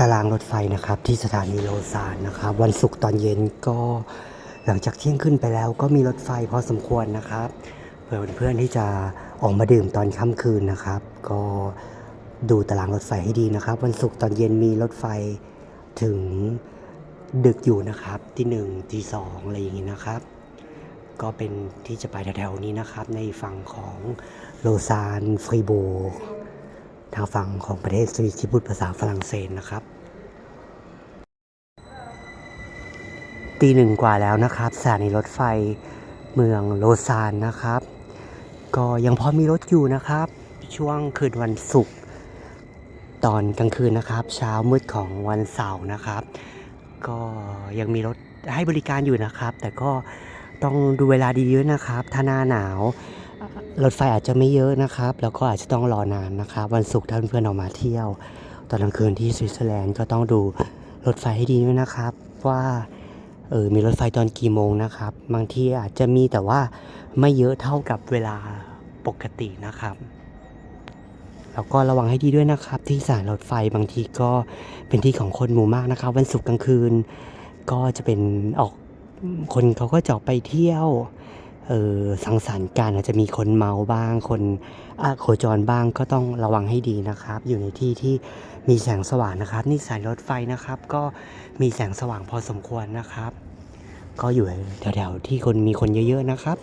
ตารางรถไฟนะครับที่สถานีโลซานนะครับ วันศุกร์ตอนเย็นก็หลังจากเที่ยงขึ้นไปแล้วก็มีรถไฟพอสมควรนะครับ เพื่อเพื่อนๆที่จะออกมาดื่มตอนค่ำคืนนะครับ ก็ดูตารางรถไฟให้ดีนะครับ วันศุกร์ตอนเย็นมีรถไฟถึงดึกอยู่นะครับที่หนึ่งที่สองอะไรอย่างนี้นะครับ ก็เป็นที่จะไปแถวๆนี้นะครับ ในฝั่งของโลซานฟรีโบ ทางฝั่งของประเทศสวิสที่พูดภาษาฝรั่งเศสนะครับ ตีหนึ่งกว่าแล้วนะครับสถานีรถไฟเมืองโลซานนะครับ ก็ยังพอมีรถอยู่นะครับ ช่วงคืนวันศุกร์ตอนกลางคืนนะครับ เช้ามืดของวันเสาร์นะครับ ก็ยังมีรถให้บริการอยู่นะครับ แต่ก็ต้องดูเวลาดีเยอะนะครับ ถ้าหน้าหนาว รถไฟอาจจะไม่เยอะนะครับ แล้วก็อาจจะต้องรอนานนะครับ วันศุกร์ถ้าเพื่อนๆออกมาเที่ยว ตอนกลางคืนที่สวิตเซอร์แลนด์ก็ต้องดูรถไฟให้ดีด้วยนะครับ ว่าเออมีรถไฟตอนกี่โมงนะครับ บางที่อาจจะมีแต่ว่าไม่เยอะเท่ากับเวลาปกตินะครับแล้วก็ระวังให้ดีด้วยนะครับ ที่สถานรถไฟบางทีก็เป็นที่ของคนหมู่มากนะครับ วันศุกร์กลางคืน ก็จะเป็นออกคนเขาก็จะออกไปเที่ยว เออสังสรรค์กันอาจจะมีคนเมาบ้าง คนอโคจรบ้างก็ต้องระวังให้ดีนะครับ อยู่ในที่ที่มีแสงสว่างนะครับ นี่สายรถไฟนะครับ ก็มีแสงสว่างพอสมควรนะครับ ก็อยู่แถวๆที่คนมีคนเยอะๆนะครับ